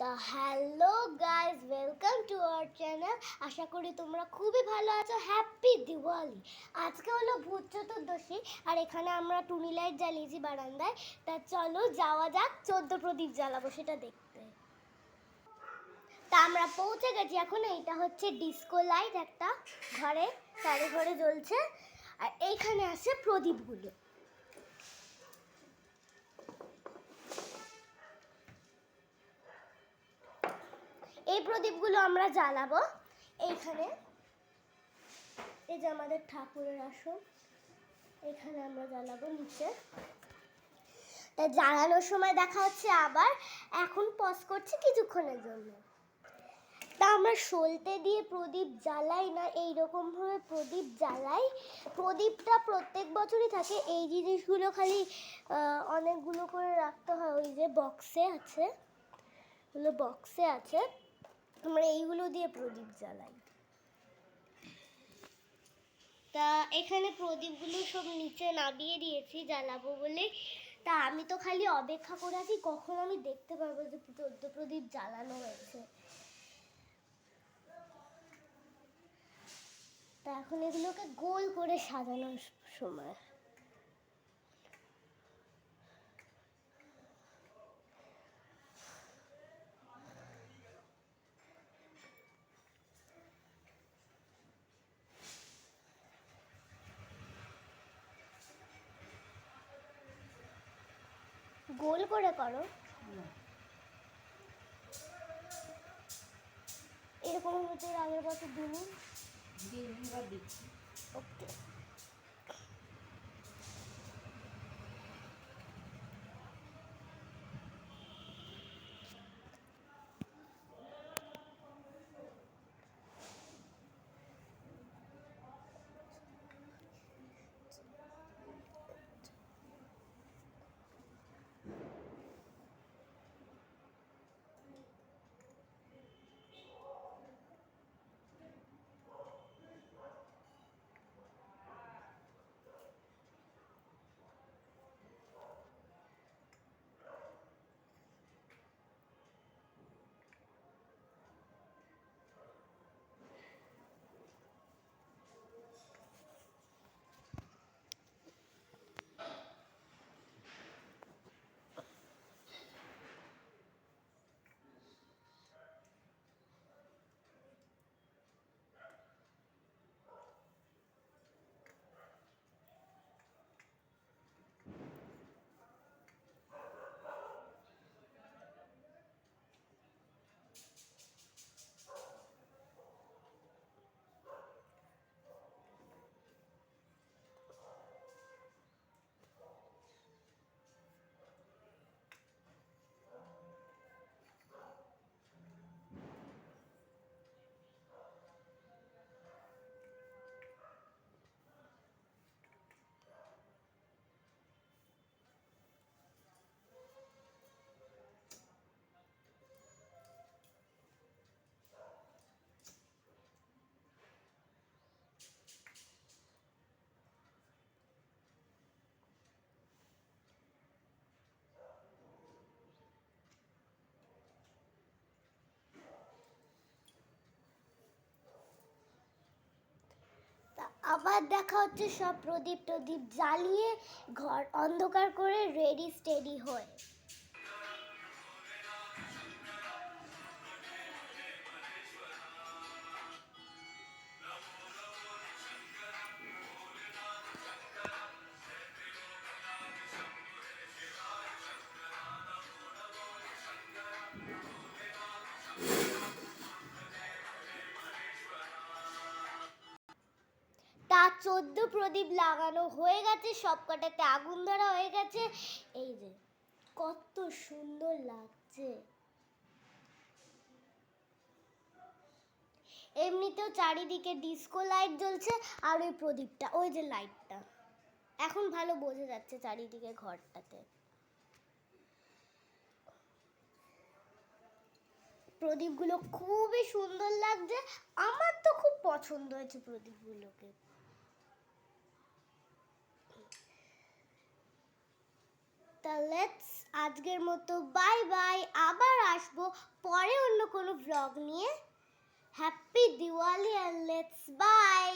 তা hello guys welcome to our channel আশা করি তোমরা খুবই ভালো আছো। হ্যাপি দিওয়ালি আজকে হলো ভূত চতুর্দশী, আর এখানে আমরা টুনি লাইট জ্বালিয়েছি বারান্দায়। তা চলো যাওয়া যাক, চোদ্দ প্রদীপ জ্বালাবো সেটা দেখতে। তা আমরা পৌঁছে গেছি এখন, এইটা হচ্ছে ডিস্কো লাইট একটা ঘরে চারি ঘরে জ্বলছে। আর এইখানে আছে প্রদীপগুলো। এই প্রদীপগুলো আমরা জ্বালাবো এইখানে। এই যে আমাদের ঠাকুরের আসন, এখানে আমরা জ্বালাবো নিচে। তা জ্বালানোর সময় দেখা হচ্ছে আবার এখন পজ করছি কিছুক্ষণের জন্য। তা আমরা সলতে দিয়ে প্রদীপ জ্বালাই না, এইরকমভাবে প্রদীপ জ্বালাই। প্রদীপটা প্রত্যেক বছরই থাকে, এই জিনিসগুলো খালি অনেকগুলো করে রাখতে হয়। ওই যে বক্সে আছে বক্সে আছে। আমরা এইগুলো দিয়ে প্রদীপ জ্বালাই। তা এখানে প্রদীপগুলো সব নিচে নামিয়ে দিয়েছি, জ্বালাবো বলে। তা আমি তো খালি অপেক্ষা করে আছি, কখন আমি দেখতে পারব যে চোদ্দ প্রদীপ জ্বালানো হয়েছে। তা এখন এগুলোকে গোল করে সাজানোর সময়। গোল করে করো। এরকম হচ্ছে আগের বছর দিচ্ছি ওকে আবার দেখা হচ্ছে সব প্রদীপ টদীপ জ্বালিয়ে ঘর অন্ধকার করে রেডি স্টেডি হয়ে। চোদ্দ প্রদীপ লাগানো হয়ে গেছে সব কটাতে আগুন ধরা হয়ে গেছে। এই যে, কত সুন্দর লাগছে। এমনিতেও চারিদিকে ডিস্কো লাইট জ্বলছে, আর ওই প্রদীপটা, ওই যে লাইটটা এখন ভালো বোঝা যাচ্ছে চারিদিকে ঘরটাতে। প্রদীপগুলো খুবই সুন্দর লাগছে। আমার তো খুব পছন্দ হয়েছে প্রদীপগুলোকে। লেটস আজকের মতো বাই বাই আবার আসব পরে অন্য কোনো ব্লগ নিয়ে। Happy Diwali and let's bye